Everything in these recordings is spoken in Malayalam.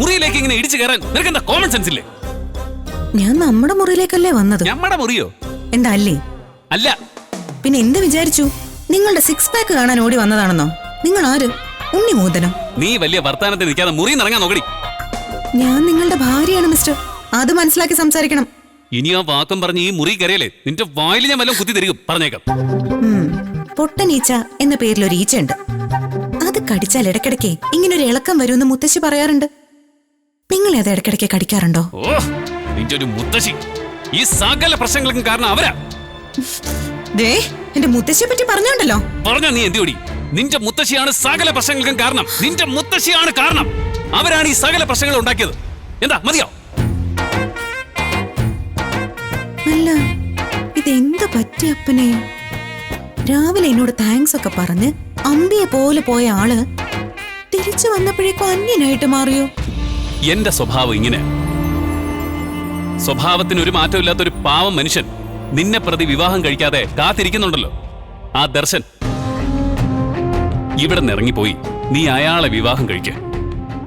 മുറിയിലേക്ക് ഇങ്ങനെ ഇടിച്ചു കയറാൻ നിനക്ക് എന്താ കോമൺ സെൻസ് ഇല്ലേ? ഞാൻ നമ്മുടെ മുറിയിലേക്കല്ലേ വന്നത്? ഞമ്മടെ മുറിയോ? എന്താ അല്ലേ? അല്ല. പിന്നെ എന്ത് വിചാരിച്ചു? നിങ്ങളുടെ സിക്സ് പാക്ക് കാണാൻ ഓടി വന്നതാണെന്നോ? നിങ്ങൾ ആര്? ഉണ്ണി മൂതനം നീ വലിയ വർത്താനത്തിൽ നിൽക്കാതെ മുറിയിൽ നിന്ന് ഇറങ്ങാൻ നോക്കടി. ഞാൻ നിങ്ങളുടെ ഭാര്യയാണ് മിസ്റ്റർ അത് മനസ്സിലാക്കി സംസാരിക്കണം. ഇനി ആ വാക്കം പറഞ്ഞ് ഈ മുറി കരയല്ലേ നിന്റെ വായിൽ ഞാൻ വല്ലതും കുത്തി തരിക പറഞ്ഞേക്കാം. പൊട്ടനീച്ച എന്ന പേരിൽ ഒരു ഈച്ചയുണ്ട്. അത് കടിച്ചാൽ ഇടയ്ക്കിടയ്ക്ക് ഇങ്ങനെ ഒരു ഇളക്കം വരുമെന്ന് മുത്തശ്ശി പറയാറുണ്ട്. നിങ്ങളെ അത് ഇടയ്ക്കിടയ്ക്ക് കടിക്കാറുണ്ടോ? ഓ നിന്റെ ഒരു മുത്തശ്ശി. ഈ സകല പ്രശ്നങ്ങൾക്കും കാരണം അവരാ. ദേ എന്റെ മുത്തശ്ശിയെ പറ്റി പറഞ്ഞോണ്ടല്ലോ. പറഞ്ഞ നീ എന്തിയോടി നിന്റെ മുത്തശ്ശിയാണ് സകല പ്രശ്നങ്ങൾക്കും കാരണം. നിന്റെ മുത്തശ്ശിയാണ് കാരണം. അവരാണ് ഈ സകല പ്രശ്നങ്ങൾ ഉണ്ടാക്കിയത്. എന്താ മതിയോ? അല്ല ഇതെന്ത് പറ്റി അപ്പനെ? രാവിലെ എന്നോട് താങ്ക്സ് ഒക്കെ പറഞ്ഞ് അമ്പിയെ പോലെ പോയ ആൾ തിരിച്ചു വന്നപ്പോഴേക്കും അന്യനായിട്ട് മാറിയോ? എന്റെ സ്വഭാവം ഇങ്ങനെ. സ്വഭാവത്തിന് ഒരു മാറ്റമില്ലാത്ത ഒരു പാവം മനുഷ്യൻ നിന്നെ പ്രതി വിവാഹം കഴിക്കാതെ കാത്തിരിക്കുന്നുണ്ടല്ലോ. ആ ദർശൻ. ഇവിടെ നിറങ്ങിപ്പോയി നീ അയാളെ വിവാഹം കഴിക്ക.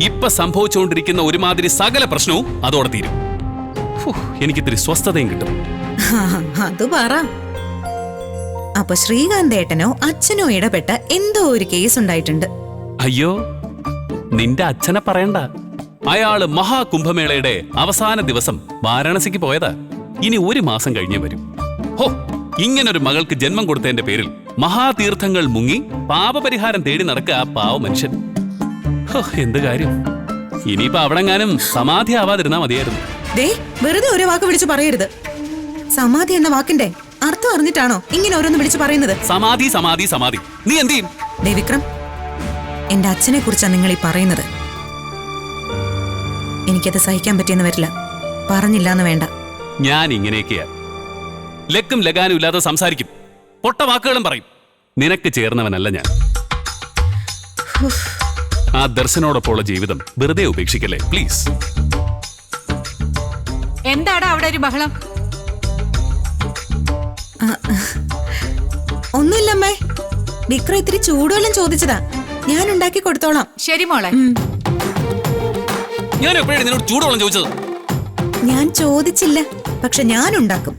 ഇപ്പൊ സംഭവിച്ചുകൊണ്ടിരിക്കുന്ന ഒരുമാതിരി സകല പ്രശ്നവും അതോടെ തീരും. എനിക്കിത്തിരി സ്വസ്ഥതയും കിട്ടും. അത് പറ. അപ്പൊ ശ്രീകാന്തേട്ടനോ അച്ഛനോ ഇടപെട്ട എന്തോ ഒരു കേസ് ഉണ്ടായിട്ടുണ്ട്. അയ്യോ നിന്റെ അച്ഛനെ പറയണ്ട. അയാൾ മഹാകുംഭമേളയുടെ അവസാന ദിവസം വാരാണസിക്ക് പോയതാ. ഇനി ഒരു മാസം കഴിഞ്ഞേ വരും. ഹോ ഇങ്ങനൊരു മകൾക്ക് ജന്മം കൊടുത്തതിന്റെ പേരിൽ മഹാതീർത്ഥങ്ങൾ മുങ്ങി പാപപരിഹാരം തേടി നടക്കുക ആ പാവ മനുഷ്യൻ. ഹോ എന്ത് കാര്യം? ഇനിയിപ്പോ അവിടെങ്ങാനും സമാധി ആവാതിരുന്നാ മതിയായിരുന്നു. ദേ വെറുതെ ഒരു വാക്ക് വിളിച്ചു പറയരുത്. സമാധി എന്ന വാക്കിന്റെ അർത്ഥം അറിഞ്ഞിട്ടാണോ ഇങ്ങനെ ഓരോന്ന് വിളിച്ചു പറയുന്നത്? സമാധി സമാധി സമാധി. നീ എന്ത് ചെയ്യും? ദേ വിക്രം എന്റെ അച്ഛനെ കുറിച്ചാണ് നിങ്ങൾ ഈ പറയുന്നത്. എനിക്കത് സഹിക്കാൻ പറ്റിയെന്ന് വരില്ല. പറഞ്ഞില്ല എന്ന് വേണ്ട. ഞാൻ ഇങ്ങനെയൊക്കെയാ. ലക്കും ലഗാനും ഇല്ലാതെ സംസാരിക്കും. പൊട്ട വാക്കുകളും പറയും. നിനക്ക് ചേർന്നവനല്ല ഞാൻ. ആ ദർശനോടൊപ്പമുള്ള ജീവിതം വെറുതെ ഉപേക്ഷിക്കല്ലേ? പ്ലീസ് എന്താടാ അവിടെ ഒരു ബഹളം? ഒന്നുമില്ലമ്മേ. വിക്രം ഇത്തിരി ചൂടുവെല്ലാം ചോദിച്ചതാ. ഞാൻ ഉണ്ടാക്കി കൊടുത്തോളാം. ശരി മോളെ. ഞാൻ എപ്പോഴാണ് നിന്നോട് ചൂടുവെള്ളം ചോദിച്ചത്? ഞാൻ ചോദിച്ചില്ല പക്ഷെ ഞാൻ ഉണ്ടാക്കും.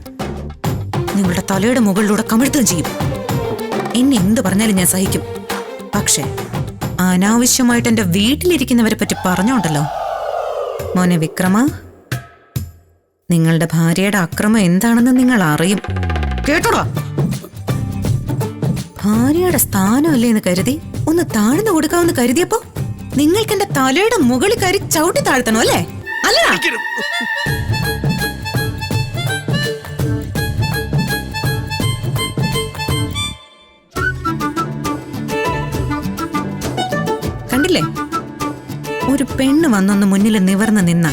നിങ്ങളുടെ തലയുടെ മുകളിലൂടെ കമിഴ്ത്തും ചെയ്യും. എന്നെ എന്ത് പറഞ്ഞാലും ഞാൻ സഹിക്കും. പക്ഷെ അനാവശ്യമായിട്ട് എന്റെ വീട്ടിലിരിക്കുന്നവരെ പറ്റി പറഞ്ഞോണ്ടല്ലോ. മോനെ വിക്രമ നിങ്ങളുടെ ഭാര്യയുടെ അക്രമം എന്താണെന്ന് നിങ്ങൾ അറിയും കേട്ടോടാ? ഭാര്യയുടെ സ്ഥാനമല്ലേ എന്ന് കരുതി ഒന്ന് താഴ്ന്നു കൊടുക്കാമെന്ന് കരുതിയപ്പോ നിങ്ങൾക്ക് എന്റെ തലയുടെ മുകളിൽ കയറി ചവിട്ടി താഴ്ത്തണോ അല്ലേ? അല്ല. കണ്ടില്ലേ? ഒരു പെണ്ണ് വന്നൊന്ന് മുന്നിൽ നിവർന്ന് നിന്ന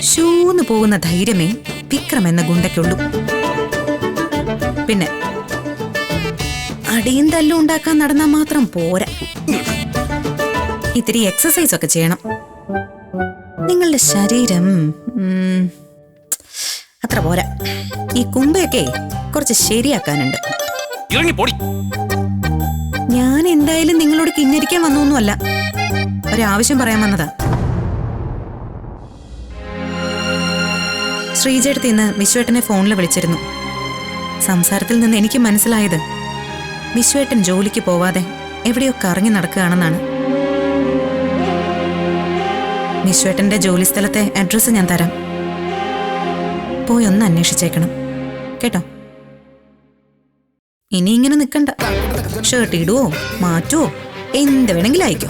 ശൂന്ന് പോകുന്ന ധൈര്യമേ വിക്രം എന്ന ഗുണ്ടയ്ക്കുള്ളൂ. പിന്നെ അടിയും തല്ലും ഉണ്ടാക്കാൻ നടന്നാൽ മാത്രം പോരാ. ഇത്തിരി എക്സസൈസ് ഒക്കെ ചെയ്യണം. നിങ്ങളുടെ ശരീരം അത്ര പോരാ. ഈ കുമ്പയൊക്കെ കുറച്ച് ശരിയാക്കാനുണ്ട്. ഞാൻ എന്തായാലും നിങ്ങളോട് കിന്നരിക്കാൻ വന്നൊന്നുമല്ല. ഒരാവശ്യം പറയാൻ വന്നതാ. ശ്രീജേട്ടത്തി ഇന്ന് വിശ്വേട്ടനെ ഫോണിൽ വിളിച്ചിരുന്നു. സംസാരത്തിൽ നിന്ന് എനിക്ക് മനസ്സിലായത് വിശ്വേട്ടൻ ജോലിക്ക് പോവാതെ എവിടെയൊക്കെ കറങ്ങി നടക്കുകയാണെന്നാണ് വിശ്വേട്ടന്റെ ജോലി സ്ഥലത്തെ അഡ്രസ്സ് ഞാൻ തരാം പോയി ഒന്ന് അന്വേഷിച്ചേക്കണം കേട്ടോ ഇനി ഇങ്ങനെ നിൽക്കണ്ട ഷർട്ട് ഇടുവോ മാറ്റുവോ എന്ത് വേണമെങ്കിലും അയക്കോ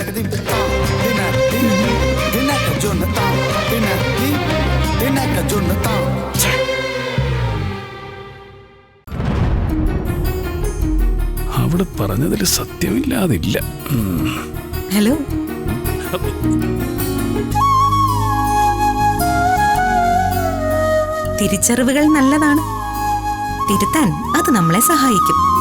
അവിടെ പറഞ്ഞതിൽ സത്യമില്ലാതില്ല. ഹലോ തിരിച്ചറിവുകൾ നല്ലതാണ്. തിരുത്താൻ അത് നമ്മളെ സഹായിക്കും.